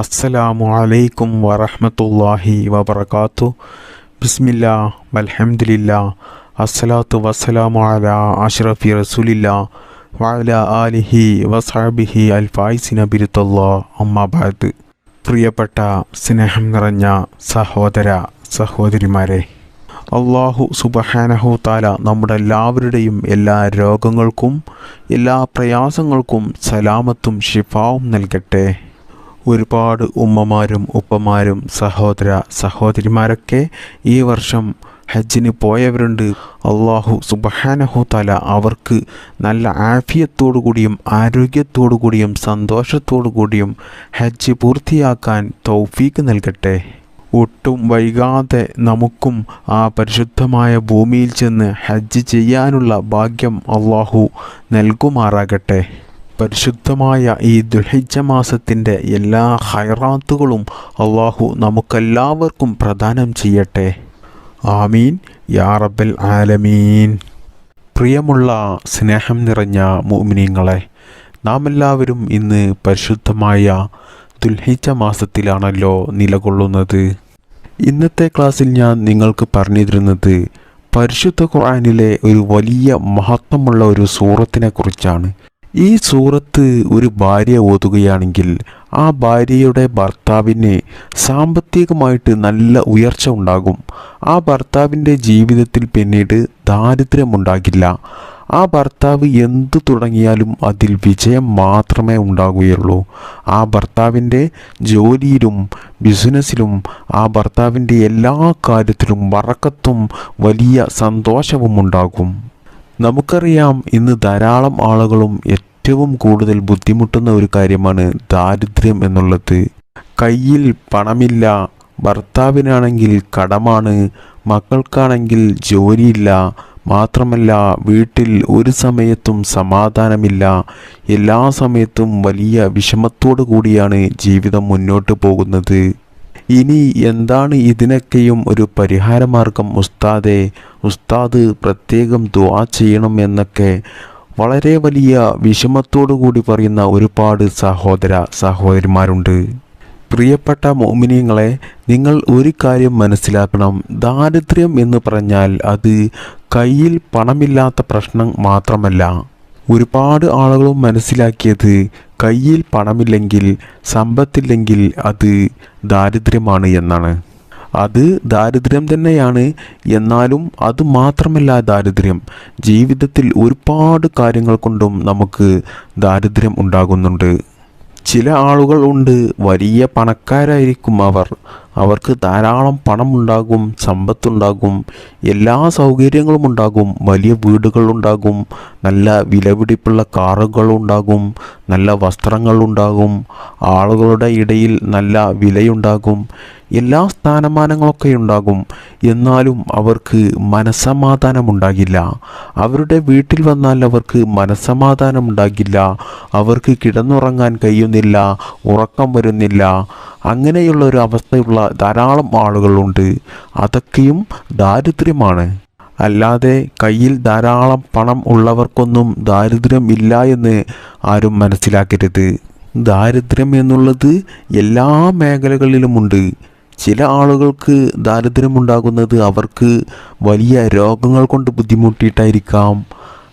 അസ്സലാമു അലൈക്കും വറഹ്മത്തുള്ളാഹി വബർക്കാത്തു ബിസ്മില്ലാ വൽഹംദുലില്ലാ അസ്സലാത്തു വസ്സലാമു അലാ അഷ്റഫി റസൂലില്ല വഅല ആലിഹി വസ്ഹബിഹി അൽ ഫായിസിന ബിരുത്തല്ലാ അമ്മാബാദ് പ്രിയപ്പെട്ട സ്നേഹം നിറഞ്ഞ സഹോദര സഹോദരിമാരെ അള്ളാഹു സുബഹാനഹു താല നമ്മുടെ എല്ലാവരുടെയും എല്ലാ രോഗങ്ങൾക്കും എല്ലാ പ്രയാസങ്ങൾക്കും സലാമത്തും ഷിഫാവും നൽകട്ടെ. ഒരുപാട് ഉമ്മമാരും ഉപ്പമാരും സഹോദര സഹോദരിമാരൊക്കെ ഈ വർഷം ഹജ്ജിന് പോയവരുണ്ട്. അള്ളാഹു സുബഹാനഹു തല അവർക്ക് നല്ല ആഫിയത്തോടു കൂടിയും ആരോഗ്യത്തോടു കൂടിയും സന്തോഷത്തോടു കൂടിയും ഹജ്ജ് പൂർത്തിയാക്കാൻ തൗഫീക്ക് നൽകട്ടെ. ഒട്ടും വൈകാതെ നമുക്കും ആ പരിശുദ്ധമായ ഭൂമിയിൽ ചെന്ന് ഹജ്ജ് ചെയ്യാനുള്ള ഭാഗ്യം അള്ളാഹു നൽകുമാറാകട്ടെ. പരിശുദ്ധമായ ഈ ദുൽഹിജ്ജ മാസത്തിന്റെ എല്ലാ ഹൈറാത്തുകളും അള്ളാഹു നമുക്കെല്ലാവർക്കും പ്രദാനം ചെയ്യട്ടെ. ആമീൻ. യാ റബ്ബൽ ആലമീൻ. പ്രിയമുള്ള സ്നേഹം നിറഞ്ഞ മോമിനിയങ്ങളെ നാം എല്ലാവരും ഇന്ന് പരിശുദ്ധമായ ദുൽഹിജ്ജ മാസത്തിലാണല്ലോ നിലകൊള്ളുന്നത്. ഇന്നത്തെ ക്ലാസ്സിൽ ഞാൻ നിങ്ങൾക്ക് പറഞ്ഞു തരുന്നത് പരിശുദ്ധ ഖുർആനിലെ ഒരു വലിയ മഹത്വമുള്ള ഒരു സൂറത്തിനെ കുറിച്ചാണ്. ഈ സൂറത്ത് ഒരു ഭാര്യ ഓതുകയാണെങ്കിൽ ആ ഭാര്യയുടെ ഭർത്താവിന് സാമ്പത്തികമായിട്ട് നല്ല ഉയർച്ച ഉണ്ടാകും. ആ ഭർത്താവിന്റെ ജീവിതത്തിൽ പിന്നീട് ദാരിദ്ര്യമുണ്ടാകില്ല. ആ ഭർത്താവ് എന്തു തുടങ്ങിയാലും അതിൽ വിജയം മാത്രമേ ഉണ്ടാകുകയുള്ളൂ. ആ ഭർത്താവിന്റെ ജോലിയിലും ബിസിനസ്സിലും ആ ഭർത്താവിന്റെ എല്ലാ കാര്യത്തിലും വറക്കത്തും വലിയ സന്തോഷവും ഉണ്ടാകും നമുക്കറിയാം ഇന്ന് ധാരാളം ആളുകളും ഏറ്റവും കൂടുതൽ ബുദ്ധിമുട്ടുന്ന ഒരു കാര്യമാണ് ദാരിദ്ര്യം എന്നുള്ളത്. കയ്യിൽ പണമില്ല ഭർത്താവിനാണെങ്കിൽ കടമാണ് മക്കൾക്കാണെങ്കിൽ ജോലിയില്ല മാത്രമല്ല വീട്ടിൽ ഒരു സമയത്തും സമാധാനമില്ല. എല്ലാ സമയത്തും വലിയ വിഷമത്തോടു കൂടിയാണ് ജീവിതം മുന്നോട്ട് പോകുന്നത്. ഇനി എന്താണ് ഇതിനൊക്കെയും ഒരു പരിഹാരമാർഗം? ഉസ്താദെ ഉസ്താദ് പ്രത്യേകം ദുവാ ചെയ്യണം എന്നൊക്കെ വളരെ വലിയ കൂടി പറയുന്ന ഒരുപാട് സഹോദര സഹോദരിമാരുണ്ട്. പ്രിയപ്പെട്ട മോമിനിയങ്ങളെ നിങ്ങൾ ഒരു കാര്യം മനസ്സിലാക്കണം. ദാരിദ്ര്യം എന്ന് പറഞ്ഞാൽ അത് കയ്യിൽ പണമില്ലാത്ത പ്രശ്നം മാത്രമല്ല. ഒരുപാട് ആളുകളും മനസ്സിലാക്കിയത് കയ്യിൽ പണമില്ലെങ്കിൽ സമ്പത്തില്ലെങ്കിൽ അത് ദാരിദ്ര്യമാണ് എന്നാണ്. അത് ദാരിദ്ര്യം തന്നെയാണ്. എന്നാലും അത് മാത്രമല്ല ദാരിദ്ര്യം. ജീവിതത്തിൽ ഒരുപാട് കാര്യങ്ങൾ കൊണ്ടും നമുക്ക് ദാരിദ്ര്യം ഉണ്ടാകുന്നുണ്ട്. ചില ആളുകൾ ഉണ്ട്. വലിയ പണക്കാരായിരിക്കും അവർ. അവർക്ക് ധാരാളം പണമുണ്ടാകും സമ്പത്തുണ്ടാകും എല്ലാ സൗകര്യങ്ങളും ഉണ്ടാകും. വലിയ വീടുകളുണ്ടാകും നല്ല വിലപിടിപ്പുള്ള കാറുകളുണ്ടാകും നല്ല വസ്ത്രങ്ങളുണ്ടാകും. ആളുകളുടെ ഇടയിൽ നല്ല വിലയുണ്ടാകും. എല്ലാ സ്ഥാനമാനങ്ങളൊക്കെ ഉണ്ടാകും. എന്നാലും അവർക്ക് മനസ്സമാധാനമുണ്ടാകില്ല അവരുടെ വീട്ടിൽ വന്നാൽ അവർക്ക് മനസ്സമാധാനമുണ്ടാകില്ല അവർക്ക് കിടന്നുറങ്ങാൻ കഴിയുന്നില്ല ഉറക്കം വരുന്നില്ല. അങ്ങനെയുള്ള ഒരു അവസ്ഥയുള്ള ധാരാളം ആളുകളുണ്ട്. അതൊക്കെയും ദാരിദ്ര്യമാണ്. അല്ലാതെ കയ്യിൽ ധാരാളം പണം ഉള്ളവർക്കൊന്നും ദാരിദ്ര്യം ഇല്ല എന്ന് ആരും മനസ്സിലാക്കരുത്. ദാരിദ്ര്യം എന്നുള്ളത് എല്ലാ മേഖലകളിലുമുണ്ട്. ചില ആളുകൾക്ക് ദാരിദ്ര്യമുണ്ടാകുന്നത് അവർക്ക് വലിയ രോഗങ്ങൾ കൊണ്ട് ബുദ്ധിമുട്ടിയിട്ടായിരിക്കാം.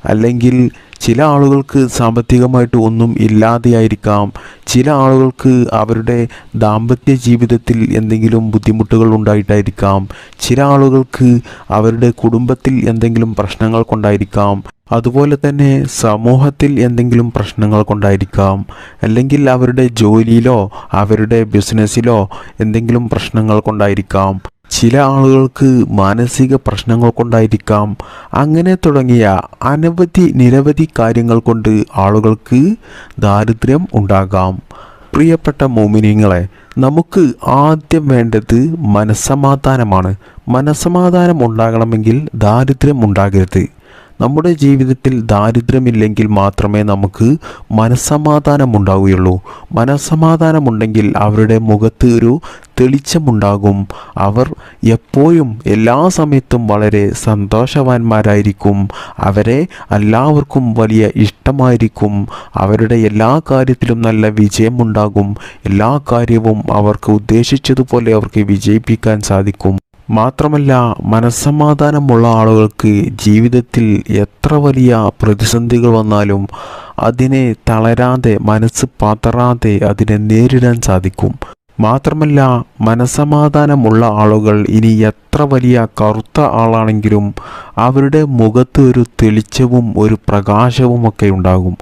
അല്ലെങ്കിൽ ചില ആളുകൾക്ക് സാമ്പത്തികമായിട്ട് ഒന്നും ഇല്ലാതെയായിരിക്കാം. ചില ആളുകൾക്ക് അവരുടെ ദാമ്പത്യ ജീവിതത്തിൽ എന്തെങ്കിലും ബുദ്ധിമുട്ടുകൾ ഉണ്ടായിട്ടായിരിക്കാം. ചില ആളുകൾക്ക് അവരുടെ കുടുംബത്തിൽ എന്തെങ്കിലും പ്രശ്നങ്ങൾ കൊണ്ടായിരിക്കാം. അതുപോലെ തന്നെ സമൂഹത്തിൽ എന്തെങ്കിലും പ്രശ്നങ്ങൾ കൊണ്ടായിരിക്കാം. അല്ലെങ്കിൽ അവരുടെ ജോലിയിലോ അവരുടെ ബിസിനസ്സിലോ എന്തെങ്കിലും പ്രശ്നങ്ങൾ കൊണ്ടായിരിക്കാം. ചില ആളുകൾക്ക് മാനസിക പ്രശ്നങ്ങൾ കൊണ്ടായിരിക്കാം. അങ്ങനെ തുടങ്ങിയ അനവധി നിരവധി കാര്യങ്ങൾ കൊണ്ട് ആളുകൾക്ക് ദാരിദ്ര്യം ഉണ്ടാകാം. പ്രിയപ്പെട്ട മോമിനിയങ്ങളെ നമുക്ക് ആദ്യം വേണ്ടത് മനസ്സമാധാനമാണ്. മനസ്സമാധാനം ഉണ്ടാകണമെങ്കിൽ ദാരിദ്ര്യം ഉണ്ടാകരുത്. നമ്മുടെ ജീവിതത്തിൽ ദാരിദ്ര്യമില്ലെങ്കിൽ മാത്രമേ നമുക്ക് മനസ്സമാധാനം ഉണ്ടാവുകയുള്ളൂ മനസ്സമാധാനമുണ്ടെങ്കിൽ അവരുടെ മുഖത്ത് ഒരു തെളിച്ചമുണ്ടാകും. അവർ എപ്പോഴും എല്ലാ സമയത്തും വളരെ സന്തോഷവാന്മാരായിരിക്കും. അവരെ എല്ലാവർക്കും വലിയ ഇഷ്ടമായിരിക്കും. അവരുടെ എല്ലാ കാര്യത്തിലും നല്ല വിജയമുണ്ടാകും. എല്ലാ കാര്യവും അവർക്ക് ഉദ്ദേശിച്ചതുപോലെ അവർക്ക് വിജയിപ്പിക്കാൻ സാധിക്കും. മാത്രമല്ല മനസ്സമാധാനമുള്ള ആളുകൾക്ക് ജീവിതത്തിൽ എത്ര വലിയ പ്രതിസന്ധികൾ വന്നാലും അതിനെ തളരാതെ മനസ്സ് പതറാതെ അതിനെ നേരിടാൻ സാധിക്കും. മാത്രമല്ല മനസമാധാനമുള്ള ആളുകൾ ഇനി എത്ര വലിയ കറുത്ത ആളാണെങ്കിലും അവരുടെ മുഖത്ത് ഒരു തെളിച്ചവും ഒരു പ്രകാശവും ഒക്കെ ഉണ്ടാകും.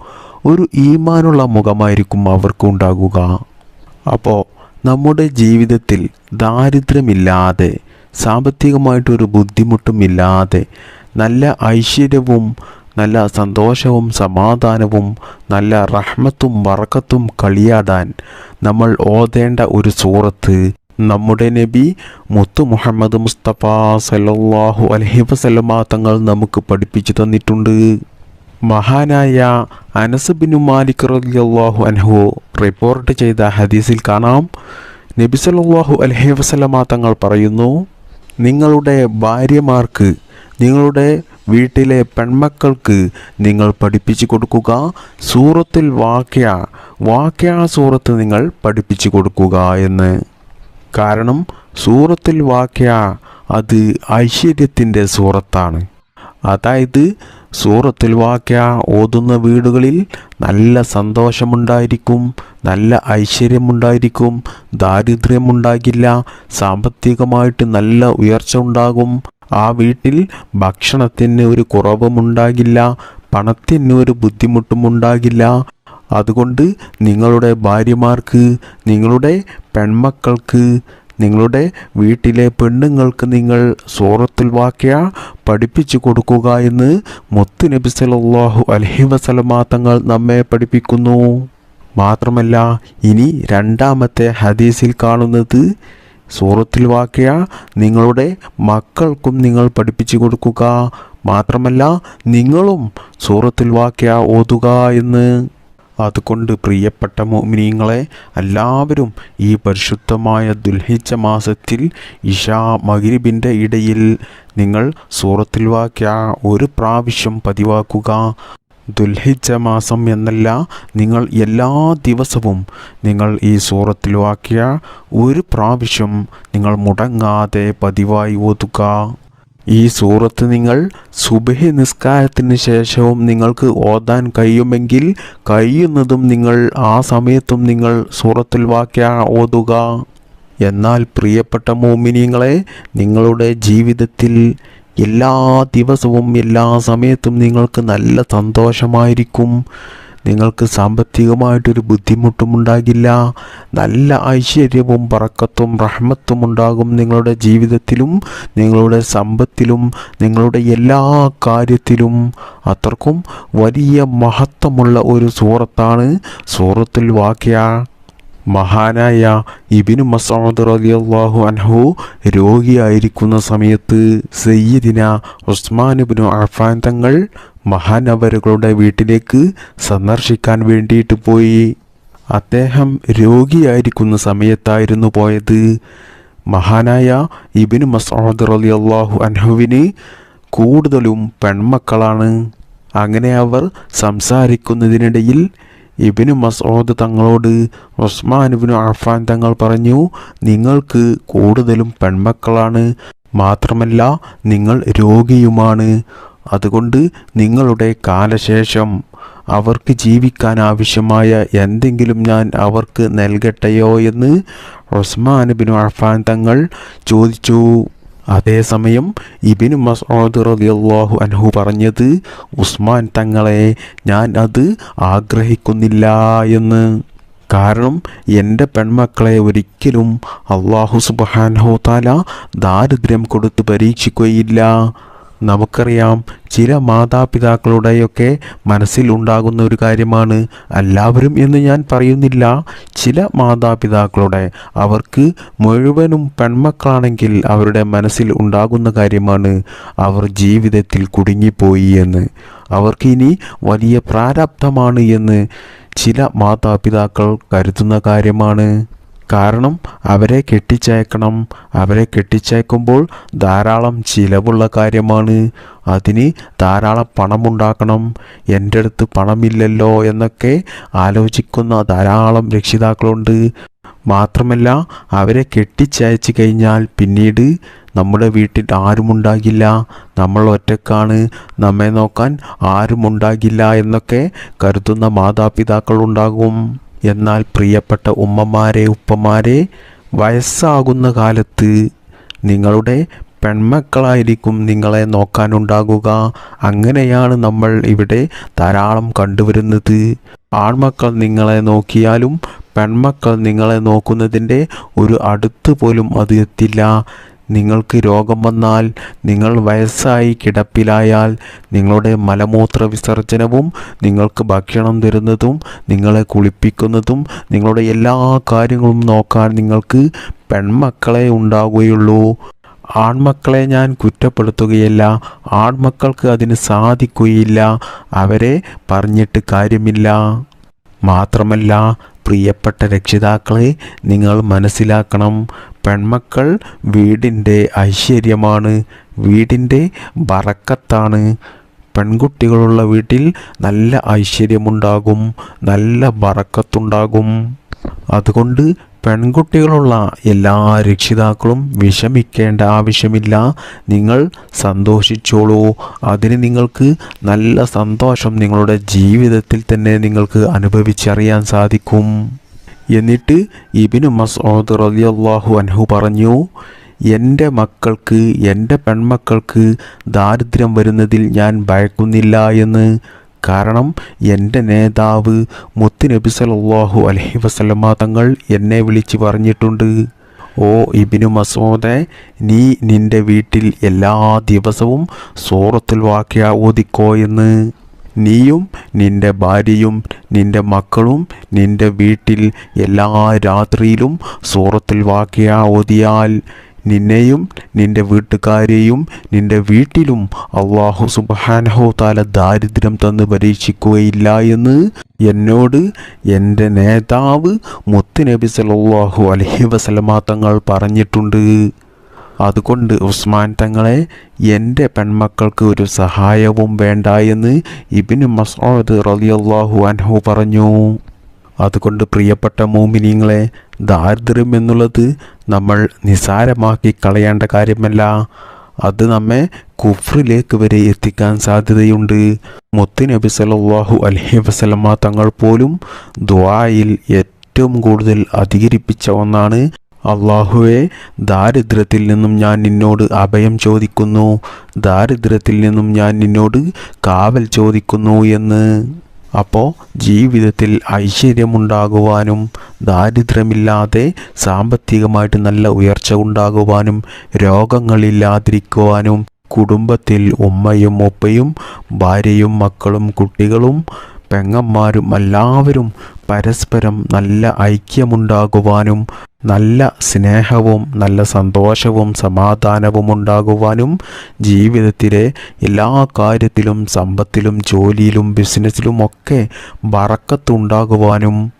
ഒരു ഈമാനുള്ള മുഖമായിരിക്കും അവർക്ക് ഉണ്ടാകുക. അപ്പോൾ നമ്മുടെ ജീവിതത്തിൽ ദാരിദ്ര്യമില്ലാതെ സാമ്പത്തികമായിട്ടൊരു ബുദ്ധിമുട്ടുമില്ലാതെ നല്ല ഐശ്വര്യവും നല്ല സന്തോഷവും സമാധാനവും നല്ല റഹ്മത്തും വറക്കത്തും കളിയാടാൻ നമ്മൾ ഓതേണ്ട ഒരു സൂറത്ത് നമ്മുടെ നബി മുത്തു മുഹമ്മദ് മുസ്തഫ സല്ലല്ലാഹു അലൈഹി വസല്ലമ തങ്ങൾ നമുക്ക് പഠിപ്പിച്ചു തന്നിട്ടുണ്ട്. മഹാനായ അനസ് ബിൻ മാലിക് റളിയല്ലാഹു അൻഹു റിപ്പോർട്ട് ചെയ്ത ഹദീസിൽ കാണാം. നബി സല്ലല്ലാഹു അലഹി വസല്ലമ തങ്ങൾ പറയുന്നു നിങ്ങളുടെ ഭാര്യമാർക്ക് നിങ്ങളുടെ വീട്ടിലെ പെൺമക്കൾക്ക് നിങ്ങൾ പഠിപ്പിച്ചു കൊടുക്കുക. സൂറത്തിൽ വാക്യ വാക്യ സൂറത്ത് നിങ്ങൾ പഠിപ്പിച്ചു കൊടുക്കുക എന്ന്. കാരണം സൂറത്തിൽ വാക്യ അത് ഐശ്വര്യത്തിന്റെ സൂറത്താണ്. അതായത് സൂറത്തുൽ വാക്യ ഓതുന്ന വീടുകളിൽ നല്ല സന്തോഷമുണ്ടായിരിക്കും നല്ല ഐശ്വര്യമുണ്ടായിരിക്കും ദാരിദ്ര്യമുണ്ടാകില്ല സാമ്പത്തികമായിട്ട് നല്ല ഉയർച്ച ഉണ്ടാകും. ആ വീട്ടിൽ ഭക്ഷണത്തിന് ഒരു കുറവുമുണ്ടാകില്ല പണത്തിന് ഒരു ബുദ്ധിമുട്ടും ഉണ്ടാകില്ല അതുകൊണ്ട് നിങ്ങളുടെ ഭാര്യമാർക്ക് നിങ്ങളുടെ പെൺമക്കൾക്ക് നിങ്ങളുടെ വീട്ടിലെ പെണ്ണുങ്ങൾക്ക് നിങ്ങൾ സൂറത്തുൽ വാക്യ പഠിപ്പിച്ചു കൊടുക്കുക എന്ന് മുത്തു നബി സലാഹു അലഹി വസല്ലമ തങ്ങൾ നമ്മെ പഠിപ്പിക്കുന്നു. മാത്രമല്ല ഇനി രണ്ടാമത്തെ ഹദീസിൽ കാണുന്നത് സൂറത്തിൽ വാക്കിയ നിങ്ങളുടെ മക്കൾക്കും നിങ്ങൾ പഠിപ്പിച്ചു കൊടുക്കുക. മാത്രമല്ല നിങ്ങളും സൂറത്തിൽ വാക്കിയ ഓതുക എന്ന്. അതുകൊണ്ട് പ്രിയപ്പെട്ട മോമിനിയങ്ങളെ എല്ലാവരും ഈ പരിശുദ്ധമായ ദുൽഹിച്ച മാസത്തിൽ ഇഷാ മഹിരിബിന്റെ ഇടയിൽ നിങ്ങൾ സൂറത്തിൽ വാക്യ ഒരു പ്രാവശ്യം പതിവാക്കുക. ദുൽഹിച്ച മാസം എന്നല്ല നിങ്ങൾ എല്ലാ ദിവസവും നിങ്ങൾ ഈ സൂറത്തിൽ വാക്യ ഒരു പ്രാവശ്യം നിങ്ങൾ മുടങ്ങാതെ പതിവായി ഓതുക. ഈ സൂറത്ത് നിങ്ങൾ സുബഹി നിസ്കാരത്തിന് ശേഷവും നിങ്ങൾക്ക് ഓതാൻ കഴിയുമെങ്കിൽ കഴിയുന്നതും നിങ്ങൾ ആ സമയത്തും നിങ്ങൾ സൂറത്തിൽ വാക്യ ഓതുക. എന്നാൽ പ്രിയപ്പെട്ട മോമിനിയങ്ങളെ നിങ്ങളുടെ ജീവിതത്തിൽ എല്ലാ ദിവസവും എല്ലാ സമയത്തും നിങ്ങൾക്ക് നല്ല സന്തോഷമായിരിക്കും. നിങ്ങൾക്ക് സാമ്പത്തികമായിട്ടൊരു ബുദ്ധിമുട്ടും ഉണ്ടാകില്ല നല്ല ഐശ്വര്യവും പറക്കത്തും റഹ്മത്തും ഉണ്ടാകും നിങ്ങളുടെ ജീവിതത്തിലും നിങ്ങളുടെ സമ്പത്തിലും നിങ്ങളുടെ എല്ലാ കാര്യത്തിലും. അത്രക്കും വലിയ മഹത്വമുള്ള ഒരു സൂറത്താണ് സൂറത്തുൽ വാക്യ. മഹാനായ ഇബിനു മസൂദ് റളിയല്ലാഹു അൻഹു രോഗിയായിരിക്കുന്ന സമയത്ത് സയ്യിദിന ഉസ്മാനുബിനു അഫാൻ തങ്ങൾ മഹാനവരുകളുടെ വീട്ടിലേക്ക് സന്ദർശിക്കാൻ വേണ്ടിയിട്ട് പോയി. അദ്ദേഹം രോഗിയായിരിക്കുന്ന സമയത്തായിരുന്നു പോയത്. മഹാനായ ഇബിൻ മസോദർ അലി അള്ളാഹു അൻഹുവിന് കൂടുതലും പെൺമക്കളാണ്. അങ്ങനെ അവർ സംസാരിക്കുന്നതിനിടയിൽ ഇബിന് മസോദ് തങ്ങളോട് ഉസ്മാനുബിന് അഫാൻ തങ്ങൾ പറഞ്ഞു നിങ്ങൾക്ക് കൂടുതലും പെൺമക്കളാണ്. മാത്രമല്ല നിങ്ങൾ രോഗിയുമാണ്. അതുകൊണ്ട് നിങ്ങളുടെ കാലശേഷം അവർക്ക് ജീവിക്കാൻ ആവശ്യമായ എന്തെങ്കിലും ഞാൻ അവർക്ക് നൽകട്ടെയോ എന്ന് ഉസ്മാൻ ബിൻ അഫാൻ തങ്ങൾ ചോദിച്ചു. അതേസമയം ഇബിൻ മസോദ് റളിയല്ലാഹു അൻഹു പറഞ്ഞത് ഉസ്മാൻ തങ്ങളെ ഞാൻ അത് ആഗ്രഹിക്കുന്നില്ല എന്ന്. കാരണം എന്റെ പെൺമക്കളെ ഒരിക്കലും അള്ളാഹു സുബാൻഹു താല ദാരിദ്ര്യം കൊടുത്ത് പരീക്ഷിക്കുകയില്ല. നമുക്കറിയാം ചില മാതാപിതാക്കളുടെയൊക്കെ മനസ്സിൽ ഉണ്ടാകുന്ന ഒരു കാര്യമാണ്. എല്ലാവരും എന്ന് ഞാൻ പറയുന്നില്ല. ചില മാതാപിതാക്കളുടെ അവർക്ക് മുഴുവനും പെൺമക്കളാണെങ്കിൽ അവരുടെ മനസ്സിൽ ഉണ്ടാകുന്ന കാര്യമാണ് അവർ ജീവിതത്തിൽ കുടുങ്ങിപ്പോയി എന്ന്. അവർക്കിനി വലിയ പ്രാരാബ്ധമാണ് എന്ന് ചില മാതാപിതാക്കൾ കരുതുന്ന കാര്യമാണ്. കാരണം അവരെ കെട്ടിച്ചയക്കണം. അവരെ കെട്ടിച്ചയക്കുമ്പോൾ ധാരാളം ചിലവുള്ള കാര്യമാണ്. അതിന് ധാരാളം പണമുണ്ടാക്കണം. എന്റെ അടുത്ത് പണമില്ലല്ലോ എന്നൊക്കെ ആലോചിക്കുന്ന ധാരാളം രക്ഷിതാക്കളുണ്ട്. മാത്രമല്ല അവരെ കെട്ടിച്ചയച്ച് കഴിഞ്ഞാൽ പിന്നീട് നമ്മുടെ വീട്ടിൽ ആരുമുണ്ടാകില്ല. നമ്മൾ ഒറ്റക്കാണ്. നമ്മെ നോക്കാൻ ആരുമുണ്ടാകില്ല എന്നൊക്കെ കരുതുന്ന മാതാപിതാക്കളുണ്ടാകും. എന്നാൽ പ്രിയപ്പെട്ട ഉമ്മമാരെ ഉപ്പമാരെ വയസ്സാകുന്ന കാലത്ത് നിങ്ങളുടെ പെൺമക്കളായിരിക്കും നിങ്ങളെ നോക്കാനുണ്ടാകുക. അങ്ങനെയാണ് നമ്മൾ ഇവിടെ ധാരാളം കണ്ടുവരുന്നത്. ആൺമക്കൾ നിങ്ങളെ നോക്കിയാലും പെൺമക്കൾ നിങ്ങളെ നോക്കുന്നതിന്റെ ഒരു അടുത്ത് പോലും അത് എത്തില്ല. നിങ്ങൾക്ക് രോഗം വന്നാൽ നിങ്ങൾ വയസ്സായി കിടപ്പിലായാൽ നിങ്ങളുടെ മലമൂത്ര വിസർജനവും നിങ്ങൾക്ക് ഭക്ഷണം തരുന്നതും നിങ്ങളെ കുളിപ്പിക്കുന്നതും നിങ്ങളുടെ എല്ലാ കാര്യങ്ങളും നോക്കാൻ നിങ്ങൾക്ക് പെൺമക്കളെ ഉണ്ടാവുകയുള്ളൂ. ആൺമക്കളെ ഞാൻ കുറ്റപ്പെടുത്തുകയില്ല. ആൺമക്കൾക്ക് അതിന് സാധിക്കുകയില്ല. അവരെ പറഞ്ഞിട്ട് കാര്യമില്ല. മാത്രമല്ല പ്രിയപ്പെട്ട രക്ഷിതാക്കളെ നിങ്ങൾ മനസ്സിലാക്കണം. പെൺമക്കൾ വീടിന്റെ ഐശ്വര്യമാണ് വീടിന്റെ ബറക്കത്താണ്. പെൺകുട്ടികളുള്ള വീട്ടിൽ നല്ല ഐശ്വര്യമുണ്ടാകും നല്ല ബറക്കത്തുണ്ടാകും. അതുകൊണ്ട് പെൺകുട്ടികളുള്ള എല്ലാ രക്ഷിതാക്കളും വിഷമിക്കേണ്ട ആവശ്യമില്ല. നിങ്ങൾ സന്തോഷിച്ചോളൂ. അതിന് നിങ്ങൾക്ക് നല്ല സന്തോഷം നിങ്ങളുടെ ജീവിതത്തിൽ തന്നെ നിങ്ങൾക്ക് അനുഭവിച്ചറിയാൻ സാധിക്കും. എന്നിട്ട് ഇബിനു മസ്ഊദ് റളിയല്ലാഹു അൻഹു പറഞ്ഞു എന്റെ മക്കൾക്ക് എന്റെ പെൺമക്കൾക്ക് ദാരിദ്ര്യം വരുന്നതിൽ ഞാൻ ഭയക്കുന്നില്ല എന്ന്. കാരണം എന്റെ നേതാവ് മുത്തുനബി സല്ലല്ലാഹു അലഹി വസല്ലമ തങ്ങൾ എന്നെ വിളിച്ച് പറഞ്ഞിട്ടുണ്ട്. ഓ ഇബിനു മസൂദെ നീ നിന്റെ വീട്ടിൽ എല്ലാ ദിവസവും സൂറത്തുൽ വാക്യ ഓതിക്കോ എന്ന്. നീയും നിന്റെ ഭാര്യയും നിന്റെ മക്കളും നിന്റെ വീട്ടിൽ എല്ലാ രാത്രിയിലും സൂറത്തിൽ വാക്കിയ ഓതിയാൽ നിന്നെയും നിന്റെ വീട്ടുകാരെയും നിന്റെ വീട്ടിലും അള്ളാഹു സുബാനഹോ താല ദാരിദ്ര്യം തന്ന് പരീക്ഷിക്കുകയില്ല എന്ന് എന്നോട് എന്റെ നേതാവ് മുത്തുനബി സലാഹു അലഹി വസല്ലമ തങ്ങൾ പറഞ്ഞിട്ടുണ്ട്. അതുകൊണ്ട് ഉസ്മാൻ തങ്ങളെ എന്റെ പെൺമക്കൾക്ക് ഒരു സഹായവും വേണ്ട എന്ന് ഇബിന് മസോദ് റലിയല്ലാഹു അൻഹു പറഞ്ഞു. അതുകൊണ്ട് പ്രിയപ്പെട്ട മോമിനിങ്ങളെ ദാരിദ്ര്യം എന്നുള്ളത് നമ്മൾ നിസാരമാക്കി കളയേണ്ട കാര്യമല്ല. അത് നമ്മെ കുഫ്രിലേക്ക് വരെ എത്തിക്കാൻ സാധ്യതയുണ്ട്. മുത്ത് നബി സല്ലല്ലാഹു അലൈഹി വസല്ലമ തങ്ങൾ പോലും ദ്വായിൽ ഏറ്റവും കൂടുതൽ അധികരിപ്പിച്ച ഒന്നാണ് അള്ളാഹുവെ ദാരിദ്ര്യത്തിൽ നിന്നും ഞാൻ നിന്നോട് അഭയം ചോദിക്കുന്നു. ദാരിദ്ര്യത്തിൽ നിന്നും ഞാൻ നിന്നോട് കാവൽ ചോദിക്കുന്നു എന്ന്. അപ്പോൾ ജീവിതത്തിൽ ഐശ്വര്യമുണ്ടാകുവാനും ദാരിദ്ര്യമില്ലാതെ സാമ്പത്തികമായിട്ട് നല്ല ഉയർച്ച ഉണ്ടാകുവാനും രോഗങ്ങളില്ലാതിരിക്കുവാനും കുടുംബത്തിൽ ഉമ്മയും ഉപ്പയും ഭാര്യയും മക്കളും കുട്ടികളും പെങ്ങന്മാരും എല്ലാവരും പരസ്പരം നല്ല ഐക്യമുണ്ടാകുവാനും നല്ല സ്നേഹവും നല്ല സന്തോഷവും സമാധാനവും ഉണ്ടാകുവാനും ജീവിതത്തിലെ എല്ലാ കാര്യത്തിലും സമ്പത്തിലും ജോലിയിലും ബിസിനസ്സിലും ഒക്കെ വറക്കത്തുണ്ടാകുവാനും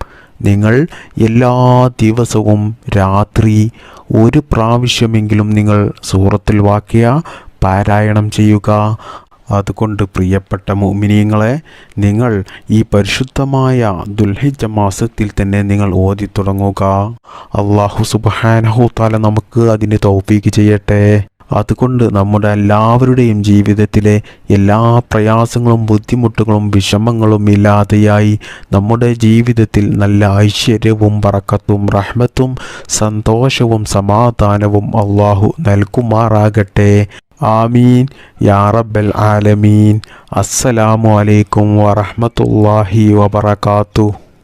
നിങ്ങൾ എല്ലാ ദിവസവും രാത്രി ഒരു പ്രാവശ്യമെങ്കിലും നിങ്ങൾ സൂറത്തിൽ വാക്കിയ പാരായണം ചെയ്യുക. അതുകൊണ്ട് പ്രിയപ്പെട്ട മുമിനിയങ്ങളെ നിങ്ങൾ ഈ പരിശുദ്ധമായ ദുൽഹിജ മാസത്തിൽ തന്നെ നിങ്ങൾ ഓതി തുടങ്ങുക. അള്ളാഹു സുബാനഹു താല നമുക്ക് അതിന് തൗഫീക്ക് ചെയ്യട്ടെ. അതുകൊണ്ട് നമ്മുടെ എല്ലാവരുടെയും ജീവിതത്തിലെ എല്ലാ പ്രയാസങ്ങളും ബുദ്ധിമുട്ടുകളും വിഷമങ്ങളും ഇല്ലാതെയായി നമ്മുടെ ജീവിതത്തിൽ നല്ല ഐശ്വര്യവും പറക്കത്തും റഹ്മത്തും സന്തോഷവും സമാധാനവും അള്ളാഹു നൽകുമാറാകട്ടെ. ആമീൻ. യാ റബ്ബൽ ആലമീൻ. അസ്സലാമു അലൈക്കും വറഹ്മത്തുള്ളാഹി വബറകാതുഹു